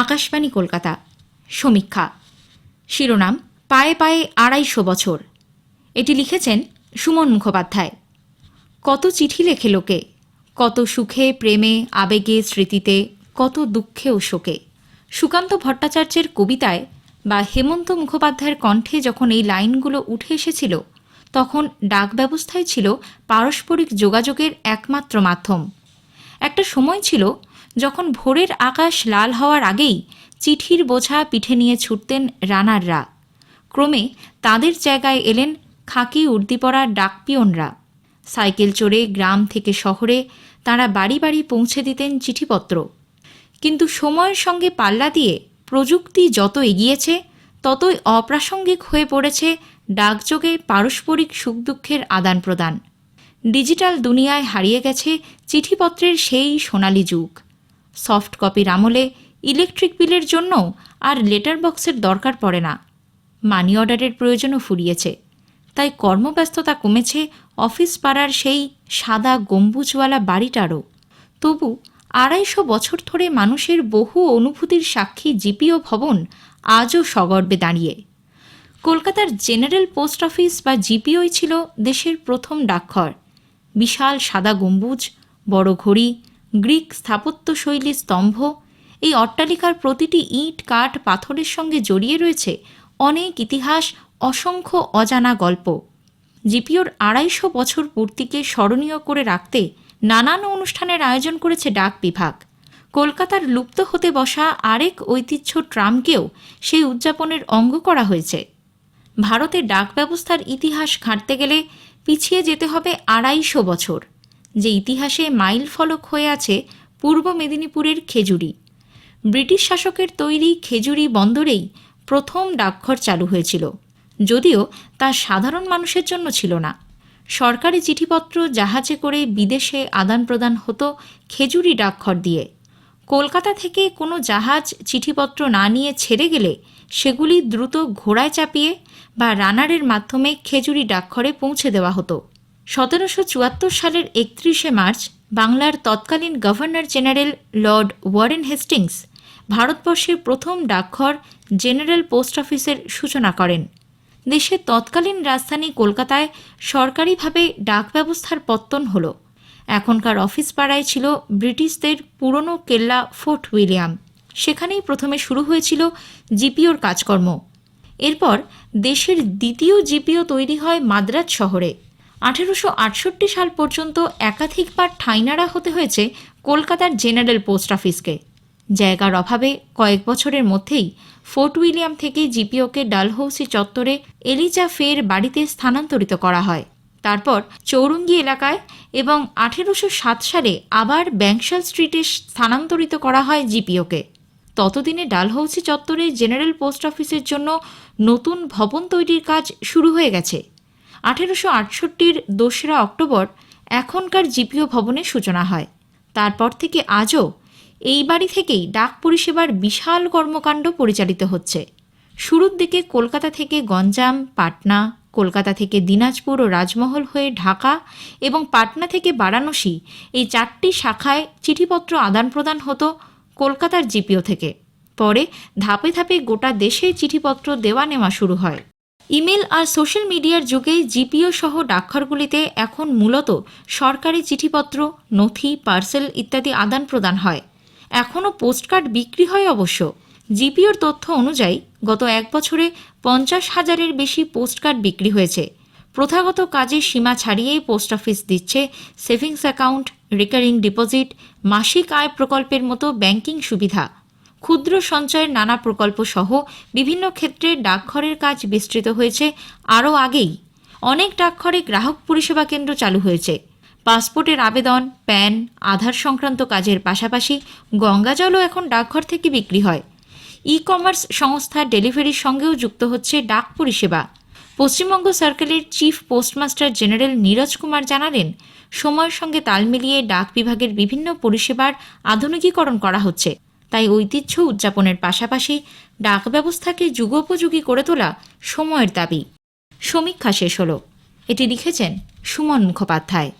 আকাশবাণী কলকাতা। সমীক্ষা। শিরোনাম, পায়ে পায়ে আড়াইশো বছর। এটি লিখেছেন সুমন মুখোপাধ্যায়। কত চিঠি লেখে লোকে, কত সুখে, প্রেমে, আবেগে, স্মৃতিতে, কত দুঃখে ও শোকে। সুকান্ত ভট্টাচার্যের কবিতায় বা হেমন্ত মুখোপাধ্যায়ের কণ্ঠে যখন এই লাইনগুলো উঠে এসেছিল, তখন ডাক ব্যবস্থায় ছিল পারস্পরিক যোগাযোগের একমাত্র মাধ্যম। একটা সময় ছিল যখন ভোরের আকাশ লাল হওয়ার আগেই চিঠির বোঝা পিঠে নিয়ে ছুটতেন রানাররা ক্রমে তাদের জায়গায় এলেন খাকি উর্দি পরা ডাকপিয়নরা সাইকেল চড়ে গ্রাম থেকে শহরে তারা বাড়ি বাড়ি পৌঁছে দিতেন চিঠিপত্র। কিন্তু সময়ের সঙ্গে পাল্লা দিয়ে প্রযুক্তি যত এগিয়েছে, ততই অপ্রাসঙ্গিক হয়ে পড়েছে ডাকযোগে পারস্পরিক সুখ দুঃখের আদান প্রদান ডিজিটাল দুনিয়ায় হারিয়ে গেছে চিঠিপত্রের সেই সোনালি যুগ। সফট কপির আমলে ইলেকট্রিক বিলের জন্য আর লেটার বক্সের দরকার পড়ে না। মানি অর্ডারের প্রয়োজনও ফুরিয়েছে। তাই কর্মব্যস্ততা কমেছে অফিস পাড়ার সেই সাদা গম্বুজওয়ালা বাড়িটারও। তবু আড়াইশো বছর ধরে মানুষের বহু অনুভূতির সাক্ষী জিপিও ভবন আজও সগর্বে দাঁড়িয়ে। কলকাতার জেনারেল পোস্ট অফিস বা জিপিওই ছিল দেশের প্রথম ডাকঘর। বিশাল সাদা গম্বুজ, বড় ঘড়ি, গ্রিক স্থাপত্যশৈলীর স্তম্ভ, এই অট্টালিকার প্রতিটি ইট, কাঠ, পাথরের সঙ্গে জড়িয়ে রয়েছে অনেক ইতিহাস, অসংখ্য অজানা গল্প। জিপিওর আড়াইশো বছর পূর্তিকে স্মরণীয় করে রাখতে নানান অনুষ্ঠানের আয়োজন করেছে ডাক বিভাগ। কলকাতার লুপ্ত হতে বসা আরেক ঐতিহ্য ট্রামকেও সেই উদযাপনের অঙ্গ করা হয়েছে। ভারতের ডাক ব্যবস্থার ইতিহাস ঘাঁটতে গেলে পিছিয়ে যেতে হবে আড়াইশো বছর, যে ইতিহাসে মাইল ফলক হয়ে আছে পূর্ব মেদিনীপুরের খেজুরি। ব্রিটিশ শাসকের তৈরি খেজুরি বন্দরেই প্রথম ডাকঘর চালু হয়েছিল, যদিও তা সাধারণ মানুষের জন্য ছিল না। সরকারি চিঠিপত্র জাহাজে করে বিদেশে আদান প্রদান হতো খেজুরি ডাকঘর দিয়ে। কলকাতা থেকে কোনো জাহাজ চিঠিপত্র না নিয়ে ছেড়ে গেলে সেগুলি দ্রুত ঘোড়ায় চাপিয়ে বা রানারের মাধ্যমে খেজুরি ডাকঘরে পৌঁছে দেওয়া হতো। সতেরোশো চুয়াত্তর সালের একত্রিশে মার্চ বাংলার তৎকালীন governor general lord Warren Hastings ভারতবর্ষের প্রথম ডাকঘর জেনারেল পোস্ট অফিসের সূচনা করেন। দেশের তৎকালীন রাজধানী কলকাতায় সরকারিভাবে ডাক ব্যবস্থার পত্তন হলো। এখনকার অফিস পাড়ায় ছিল ব্রিটিশদের পুরনো কেল্লা ফোর্ট উইলিয়াম। সেখানেই প্রথমে শুরু হয়েছিল জিপিওর কাজকর্ম। এরপর দেশের দ্বিতীয় জিপিও তৈরি হয় মাদ্রাজ শহরে। আঠেরোশো আটষট্টি সাল পর্যন্ত একাধিকবার ঠাইনারা হতে হয়েছে কলকাতার জেনারেল পোস্ট অফিসকে। জায়গার অভাবে কয়েক বছরের মধ্যেই ফোর্ট উইলিয়াম থেকে জিপিওকে ডালহৌসি চত্বরে এলিজা ফের বাড়িতে স্থানান্তরিত করা হয়। তারপর চৌরঙ্গি এলাকায় এবং আঠেরোশো সাত সালে আবার ব্যাংশাল স্ট্রিটে স্থানান্তরিত করা হয় জিপিওকে। ততদিনে ডালহৌসি চত্বরে জেনারেল পোস্ট অফিসের জন্য নতুন ভবন তৈরির কাজ শুরু হয়ে গেছে। আঠেরোশো আটষট্টির দোসরা অক্টোবর এখনকার জিপিও ভবনের সূচনা হয়। তারপর থেকে আজও এই বাড়ি থেকেই ডাক পরিষেবার বিশাল কর্মকাণ্ড পরিচালিত হচ্ছে। শুরুর দিকে কলকাতা থেকে গঞ্জাম, পাটনা, কলকাতা থেকে দিনাজপুর ও রাজমহল হয়ে ঢাকা এবং পাটনা থেকে বারাণসী এই চারটি শাখায় চিঠিপত্র আদান প্রদান হতো কলকাতার জিপিও থেকে। পরে ধাপে ধাপে গোটা দেশে চিঠিপত্র দেওয়া নেওয়া শুরু হয়। ইমেল আর সোশ্যাল মিডিয়ার যুগে জিপিও সহ ডাকঘরগুলিতে এখন মূলত সরকারি চিঠিপত্র, নথি, পার্সেল ইত্যাদি আদান প্রদান হয়। এখনও পোস্টকার্ড বিক্রি হয় অবশ্য। জিপিওর তথ্য অনুযায়ী গত এক বছরে পঞ্চাশ হাজারের বেশি পোস্টকার্ড বিক্রি হয়েছে। প্রথাগত কাজের সীমা ছাড়িয়েই পোস্ট অফিস দিচ্ছে সেভিংস অ্যাকাউন্ট, রিকারিং ডিপোজিট, মাসিক আয় প্রকল্পের মতো ব্যাংকিং সুবিধা। ক্ষুদ্র সঞ্চয়ের নানা প্রকল্প সহ বিভিন্ন ক্ষেত্রে ডাকঘরের কাজ বিস্তৃত হয়েছে আরও আগেই। অনেক ডাকঘরে গ্রাহক পরিষেবা কেন্দ্র চালু হয়েছে। পাসপোর্টের আবেদন, প্যান, আধার সংক্রান্ত কাজের পাশাপাশি গঙ্গাজলও এখন ডাকঘর থেকে বিক্রি হয়। ই কমার্স সংস্থা ডেলিভারির সঙ্গেও যুক্ত হচ্ছে ডাক পরিষেবা। পশ্চিমবঙ্গ সার্কেলের chief postmaster general Niraj Kumar জানালেন, সময়ের সঙ্গে তাল মিলিয়ে ডাক বিভাগের বিভিন্ন পরিষেবার আধুনিকীকরণ করা হচ্ছে। তাই ঐতিহ্য উদযাপনের পাশাপাশি ডাক ব্যবস্থাকে যুগোপযোগী করে তোলা সময়ের দাবি। সমীক্ষা শেষ হল। এটি লিখেছেন সুমন মুখোপাধ্যায়।